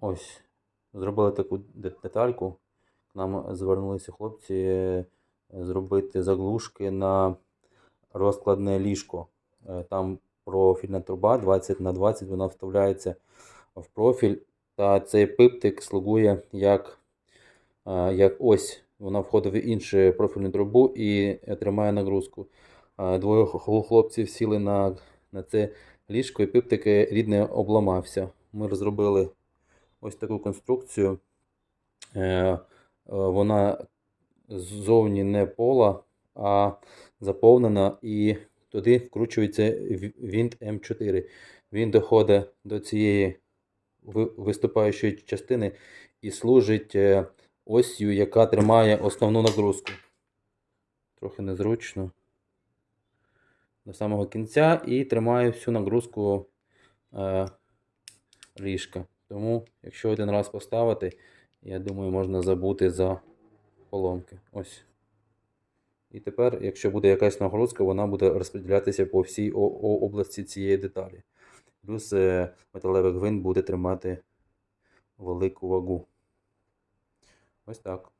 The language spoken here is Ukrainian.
Ось, зробили таку детальку. К нам звернулися хлопці е, зробити заглушки на розкладне ліжко. Е, Там профільна труба 20 на 20, вона вставляється в профіль. Та цей пиптик слугує як, е, як ось. Вона входить в іншу профільну трубу і тримає нагрузку. Двоє хлопців сіли на, на це ліжко, і пиптик рідне обламався. Ми розробили ось таку конструкцію. Е, е, Вона ззовні не пола, а заповнена, і туди вкручується вінт М4. Він доходить до цієї виступаючої частини і служить е, осью, яка тримає основну нагрузку. Трохи незручно. До самого кінця і тримає всю нагрузку е, ліжка. Тому, якщо один раз поставити, я думаю, можна забути за поломки. Ось. І тепер, якщо буде якась нагрузка, вона буде розподілятися по всій області цієї деталі. Плюс е, металевий гвинт буде тримати велику вагу. Ось так.